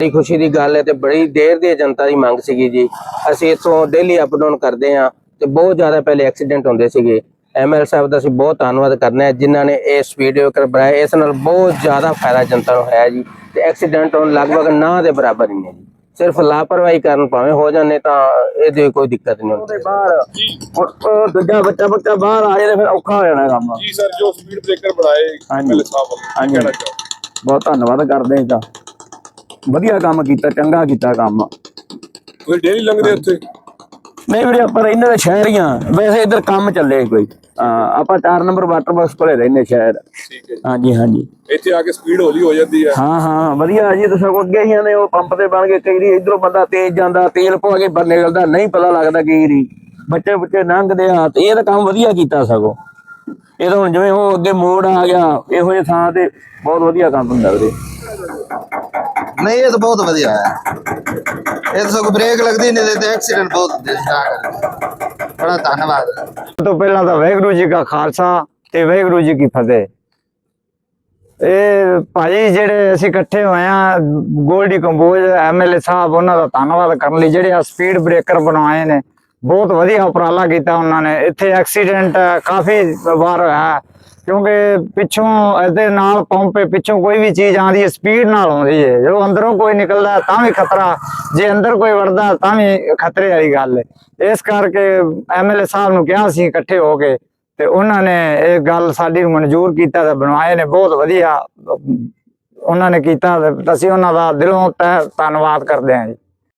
ਬੜੀ ਖੁਸ਼ੀ ਦੀ ਗੱਲ ਹੈ ਤੇ ਬੜੀ ਦੇਰ ਦੀ ਜਨਤਾ ਦੀ ਮੰਗ ਸੀਗੀ ਜੀ। ਅਸੀਂ ਇੱਥੋਂ ਡੇਲੀ ਅਪ ਡਾਊਨ ਕਰਦੇ ਹਾਂ ਤੇ ਬਹੁਤ ਜ਼ਿਆਦਾ ਪਹਿਲੇ ਐਕਸੀਡੈਂਟ ਹੁੰਦੇ ਸੀਗੇ। ਐਮਐਲ ਸਾਹਿਬ ਦਾ ਅਸੀਂ ਬਹੁਤ ਧੰਨਵਾਦ ਕਰਨਾ ਹੈ ਜਿਨ੍ਹਾਂ ਨੇ ਇਹ ਵੀਡੀਓ ਕਰ ਬਣਾਇਆ। ਇਸ ਨਾਲ ਬਹੁਤ ਜ਼ਿਆਦਾ ਫਾਇਦਾ ਜਨਤਾ ਨੂੰ ਹੋਇਆ ਜੀ ਤੇ ਐਕਸੀਡੈਂਟ ਹੋਣ ਲਗਭਗ ਨਾ ਦੇ ਬਰਾਬਰ ਹੀ ਨੇ ਜੀ। ਸਿਰਫ ਲਾਪਰਵਾਹੀ ਕਾਰਨ ਭਾਵੇਂ ਹੋ ਜਾਂਦੇ ਤਾਂ ਇਹਦੇ ਕੋਈ ਦਿੱਕਤ ਨਹੀਂ ਹੁੰਦੀ। ਬਾਹਰ ਉਹ ਦੂਜਾ ਬੱਚਾ ਬੱਚਾ ਬਾਹਰ ਆ ਜਾਏ ਫਿਰ ਔਖਾ ਹੋ ਜਾਣਾ ਕੰਮ। ਜੀ ਸਰ ਜੋ ਸਪੀਡ ਬ੍ਰੇਕਰ ਬਣਾਏ ਹਾਂਜੀ। ਐਮਐਲਏ ਸਾਹਿਬ ਬਹੁਤ ਧੰਨਵਾਦ ਕਰਦੇ ਹਾਂ ਤਾਂ। ਵਧੀਆ ਕੰਮ ਕੀਤਾ ਚੰਗਾ ਕੀਤਾ ਕੰਮ। ਤੁਸੀਂ ਡੇਲੀ ਲੰਘਦੇ ਉੱਥੇ? ਨਹੀਂ ਵੀਰੇ ਆਪਾਂ ਰਹਿੰਦੇ ਤਾਂ ਸ਼ਹਿਰ ਹੀ ਆ। ਵੈਸੇ ਇੱਧਰ ਕੰਮ ਚੱਲੇ ਕੋਈ। ਆਪਾਂ 4 ਨੰਬਰ ਵਾਟਰ ਬਾਕਸ ਕੋਲੇ ਰਹਿੰਦੇ ਸ਼ਹਿਰ। ਠੀਕ ਹੈ ਜੀ। ਹਾਂਜੀ ਹਾਂਜੀ। ਇੱਥੇ ਆ ਕੇ ਸਪੀਡ ਹੌਲੀ ਹੋ ਜਾਂਦੀ ਹੈ। ਹਾਂ ਹਾਂ ਵਧੀਆ ਜੀ ਤੁਸੀਂ ਅੱਗੇ ਹੀ ਨੇ ਉਹ ਪੰਪ ਤੇ ਬਣ ਕੇ ਕਈ ਵਾਰੀ ਇਧਰੋਂ ਬੰਦਾ ਤੇਜ਼ ਜਾਂਦਾ ਤੇਲ ਪਵਾ ਕੇ ਬੰਨੇ ਨਿਕਲਦਾ ਨਹੀਂ ਪਤਾ ਲੱਗਦਾ ਕਈ ਵਾਰੀ। ਬੱਚੇ ਬੱਚੇ ਲੰਘਦੇ ਆ ਤੇ ਇਹ ਤਾਂ ਕੰਮ ਵਧੀਆ ਕੀਤਾ ਸਗੋਂ। ਇਹ ਤਾਂ ਹੁਣ ਜਿਵੇਂ ਉਹ ਅੱਗੇ ਮੋੜ ਆ ਗਿਆ ਇਹੋ ਜਿਹੇ ਥਾਂ ਤੇ ਬਹੁਤ ਵਧੀਆ ਕੰਮ ਹੁੰਦਾ ਵੀਰੇ। ਨਹੀਂ, ਇਹ ਤਾਂ ਬਹੁਤ ਵਧੀਆ ਹੈ। ਇਹ ਤਾਂ ਸਗੋਂ ਬ੍ਰੇਕ ਲੱਗਦੀ ਨਹੀਂ ਤੇ ਐਕਸੀਡੈਂਟ ਬਹੁਤ ਹੁੰਦੇ ਸੀ ਤਾਂ ਕਰਕੇ। ਬੜਾ ਧੰਨਵਾਦ। ਸਭ ਤੋਂ ਪਹਿਲਾਂ ਤਾਂ ਵਾਹਿਗੁਰੂ ਜੀ ਕਾ ਖਾਲਸਾ ਤੇ ਵਾਹਿਗੁਰੂ ਜੀ ਕੀ ਫਤਿਹ। ਇਹ ਭਾਜੀ ਜਿਹੜੇ ਅਸੀਂ ਇਕੱਠੇ ਹੋਏ ਆ ਗੋਲਡੀ ਕੰਬੋਜ ਐਮਐਲਏ ਸਾਹਿਬ, ਉਹਨਾਂ ਦਾ ਧੰਨਵਾਦ ਕਰਨ ਲਈ ਜਿਹੜੇ ਆ ਸਪੀਡ ਬ੍ਰੇਕਰ ਬਣਵਾਏ ਨੇ। ਬਹੁਤ ਵਧੀਆ ਉਪਰਾਲਾ ਕੀਤਾ ਉਹਨਾਂ ਨੇ। ਇੱਥੇ ਐਕਸੀਡੈਂਟ ਕਾਫੀ ਵਾਰ ਹੋਇਆ ਕਿਉਂਕਿ ਪਿੱਛੋਂ ਇਹਦੇ ਨਾਲ ਪੰਪੇ ਪਿੱਛੋਂ ਕੋਈ ਵੀ ਚੀਜ਼ ਆਉਂਦੀ ਹੈ ਸਪੀਡ ਨਾਲ ਆਉਂਦੀ ਹੈ। ਜੋ ਅੰਦਰੋਂ ਕੋਈ ਨਿਕਲਦਾ ਤਾਂ ਵੀ ਖਤਰਾ। ਜੇ ਅੰਦਰ ਕੋਈ ਵੜਦਾ ਤਾਂ ਵੀ ਖਤਰੇ ਵਾਲੀ ਗੱਲ ਹੈ। ਇਸ ਕਰਕੇ ਐਮਐਲਏ ਸਾਹਿਬ ਨੂੰ ਕਿਹਾ ਸੀ, ਇਕੱਠੇ ਹੋ ਕੇ, ਤੇ ਉਹਨਾਂ ਨੇ ਇਹ ਗੱਲ ਸਾਡੀ ਨੂੰ ਮਨਜ਼ੂਰ ਕੀਤਾ ਤੇ ਬਣਵਾਏ ਨੇ। ਬਹੁਤ ਵਧੀਆ ਉਹਨਾਂ ਨੇ ਕੀਤਾ ਤੇ ਅਸੀਂ ਉਹਨਾਂ ਦਾ ਦਿਲੋਂ ਤਹਿ ਧੰਨਵਾਦ ਕਰਦੇ ਹਾਂ ਜੀ।